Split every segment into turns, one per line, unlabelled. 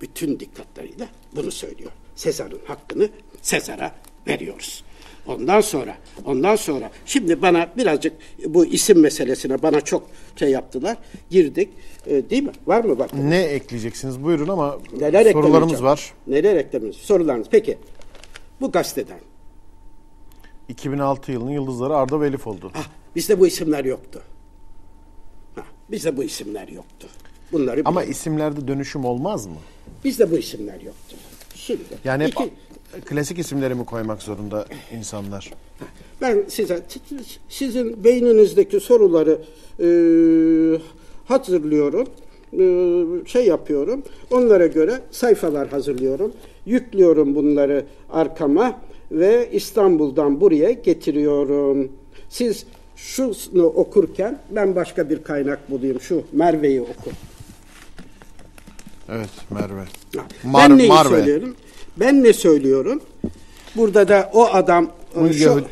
bütün dikkatleriyle bunu söylüyor. Sezar'ın hakkını Sezar'a veriyoruz. Ondan sonra, ondan sonra şimdi bana birazcık bu isim meselesine bana çok şey yaptılar. Girdik. E, değil mi? Var mı bak?
Ne ekleyeceksiniz? Buyurun ama
Neler
sorularımız var.
Neler eklememiz? Sorularınız. Peki. Bu gazeteden.
2006 yılının yıldızları Arda ve Elif oldu.
Ah, bizde bu isimler yoktu. Ha, bizde bu isimler yoktu. Bunları
Ama
bilelim.
isimlerde dönüşüm olmaz mı?
bizde bu isimler yoktu. Şimdi
Yani hep
iki-
klasik isimleri mi koymak zorunda insanlar?
Ben size sizin beyninizdeki soruları e, hazırlıyorum. E, şey yapıyorum. Onlara göre sayfalar hazırlıyorum. Yüklüyorum bunları arkama ve İstanbul'dan buraya getiriyorum. Siz şunu okurken ben başka bir kaynak bulayım. Şu Merve'yi oku.
Evet Merve. Mar-
ben neyi
Marve.
söylüyorum? Ben ne söylüyorum? Burada da o adam
Bu
şu,
Yahudi-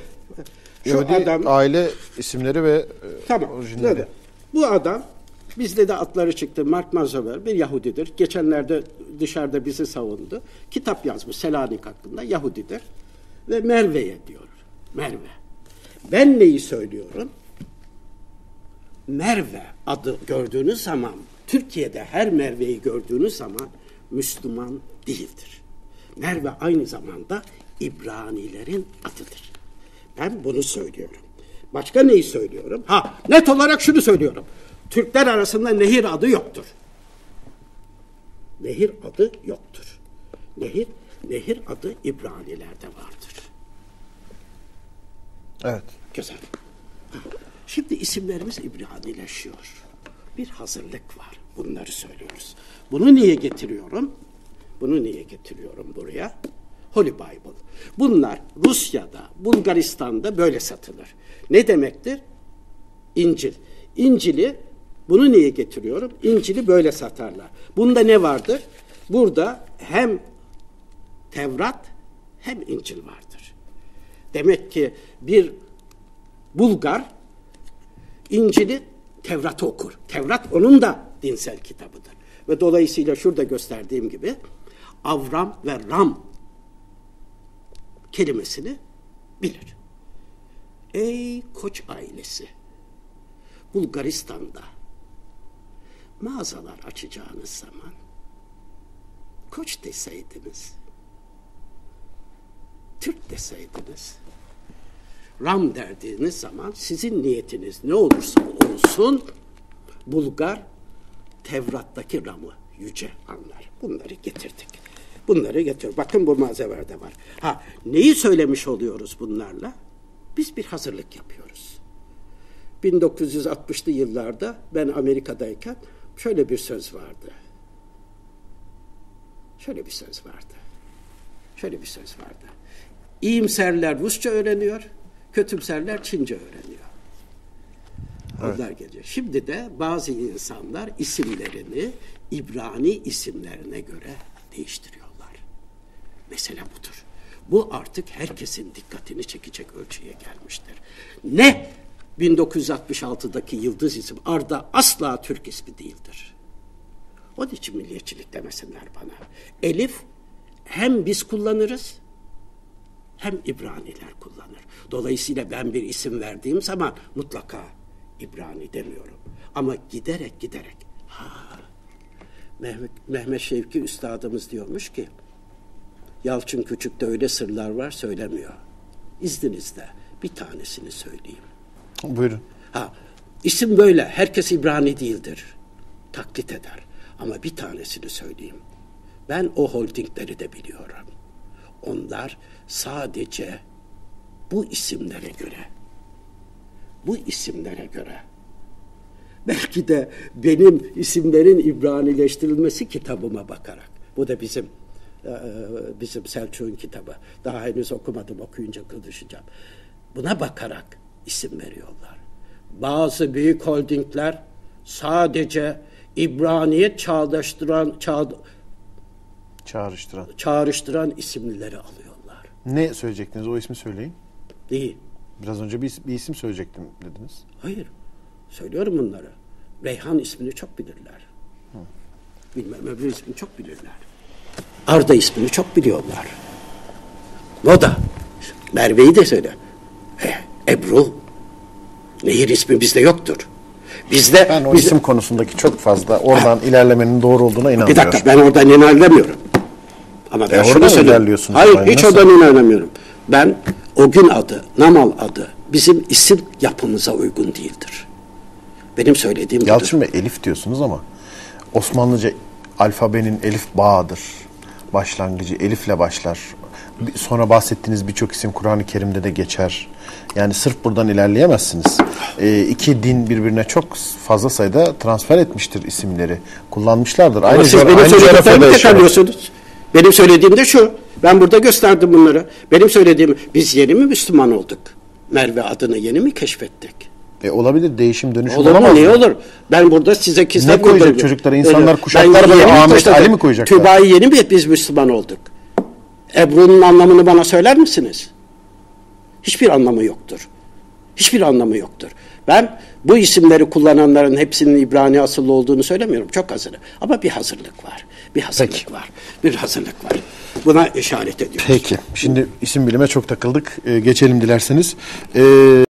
şu
Yahudi
adam
aile isimleri ve e,
Tamam.
orijinleri.
evet. Bu adam bizde de atları çıktı. Mark Mazaver bir Yahudidir. Geçenlerde dışarıda bizi savundu. Kitap yazmış Selanik hakkında Yahudidir. Ve Merve'ye diyor. Merve. Ben neyi söylüyorum? Merve adı gördüğünüz zaman Türkiye'de her Merve'yi gördüğünüz zaman Müslüman değildir. Merve aynı zamanda İbranilerin adıdır. Ben bunu söylüyorum. Başka neyi söylüyorum? Ha net olarak şunu söylüyorum. Türkler arasında nehir adı yoktur. Nehir adı yoktur. Nehir, nehir adı İbranilerde vardır.
Evet.
Güzel. Ha, Şimdi isimlerimiz İbranileşiyor. Bir hazırlık var. Bunları söylüyoruz. Bunu niye getiriyorum? Bunu niye getiriyorum buraya? Holy Bible. Bunlar Rusya'da, Bulgaristan'da böyle satılır. Ne demektir? İncil. İncil'i bunu niye getiriyorum? İncil'i böyle satarlar. Bunda ne vardır? Burada hem Tevrat hem İncil vardır. Demek ki bir Bulgar İncil'i Tevrat'ı okur. Tevrat onun da dinsel kitabıdır. Ve dolayısıyla şurada gösterdiğim gibi Avram ve Ram kelimesini bilir. Ey koç ailesi Bulgaristan'da mağazalar açacağınız zaman koç deseydiniz Türk deseydiniz Ram derdiğiniz zaman sizin niyetiniz ne olursa olsun Bulgar Tevrat'taki Ram'ı yüce anlar. Bunları getirdik. Bunları getir. Bakın bu malzemede var. Ha neyi söylemiş oluyoruz bunlarla? Biz bir hazırlık yapıyoruz. 1960'lı yıllarda ben Amerika'dayken şöyle bir söz vardı. Şöyle bir söz vardı. Şöyle bir söz vardı. İyimserler Rusça öğreniyor, kötümserler Çince öğreniyor. Onlar geliyor. Şimdi de bazı insanlar isimlerini İbrani isimlerine göre değiştiriyorlar. Mesele budur. Bu artık herkesin dikkatini çekecek ölçüye gelmiştir. Ne 1966'daki yıldız isim Arda asla Türk ismi değildir. Onun için milliyetçilik demesinler bana. Elif hem biz kullanırız hem İbraniler kullanır. Dolayısıyla ben bir isim verdiğim zaman mutlaka İbrani demiyorum. Ama giderek giderek ha, Mehmet, Mehmet Şevki Üstadımız diyormuş ki Yalçın Küçük'te öyle sırlar var söylemiyor. İzninizle bir tanesini söyleyeyim.
Buyurun.
Ha, isim böyle. Herkes İbrani değildir. Taklit eder. Ama bir tanesini söyleyeyim. Ben o holdingleri de biliyorum. Onlar sadece bu isimlere göre, bu isimlere göre, belki de benim isimlerin İbranileştirilmesi kitabıma bakarak. Bu da bizim e, bizim Selçuk'un kitabı. Daha henüz okumadım, okuyunca konuşacağım. Buna bakarak isim veriyorlar. Bazı büyük holdingler sadece İbraniyet çağdaştıran, çağ,
Çağrıştıran.
çağrıştıran isimlileri alıyorlar.
Ne söyleyecektiniz? O ismi söyleyin.
Değil.
Biraz önce bir, bir isim söyleyecektim dediniz.
Hayır. Söylüyorum bunları. Reyhan ismini çok bilirler. Bilmem öbür ismini çok bilirler. Arda ismini çok biliyorlar. O da. Merve'yi de söyle. E, Ebru. Nehir ismi bizde yoktur. Bizde,
Ben o
bizde-
isim konusundaki çok fazla oradan ilerlemenin doğru olduğuna
bir
inanmıyorum.
dakika ben oradan ilerlemiyorum. Ama ben
E,
şunu
ilerliyorsunuz
Hayır
ama
hiç oradan ilerlemiyorum. Ben o gün adı, Namal adı bizim isim yapımıza uygun değildir. Benim söylediğim budur.
Yalçın Bey elif diyorsunuz ama Osmanlıca alfabenin elif bağıdır. Başlangıcı elifle başlar. Sonra bahsettiğiniz birçok isim Kur'an-ı Kerim'de de geçer. Yani sırf buradan ilerleyemezsiniz. Ee, iki din birbirine çok fazla sayıda transfer etmiştir isimleri. Kullanmışlardır.
Ama
Aynı,
siz benim söylediklerimi tekrarlıyorsunuz. Benim söylediğim de şu. Ben burada gösterdim bunları. Benim söylediğim biz yeni mi Müslüman olduk? Merve adını yeni mi keşfettik?
E, olabilir değişim dönüşüm
Olur
olamaz
Niye
mı?
olur? Ben burada size kızlar
Ne koyacak çocuklara? İnsanlar
Öyle.
kuşaklar
mi
Ahmet? Ali mi koyacaklar?
Tüba'yı yeni mi biz Müslüman olduk? Ebru'nun anlamını bana söyler misiniz? Hiçbir anlamı yoktur. Hiçbir anlamı yoktur. Ben bu isimleri kullananların hepsinin İbrani asıllı olduğunu söylemiyorum. Çok hazır. Ama bir hazırlık var. Bir hazırlık
Peki.
var. Bir hazırlık var. Buna işaret ediyoruz.
Peki. Şimdi isim bilime çok takıldık. Ee, geçelim dilerseniz. Ee,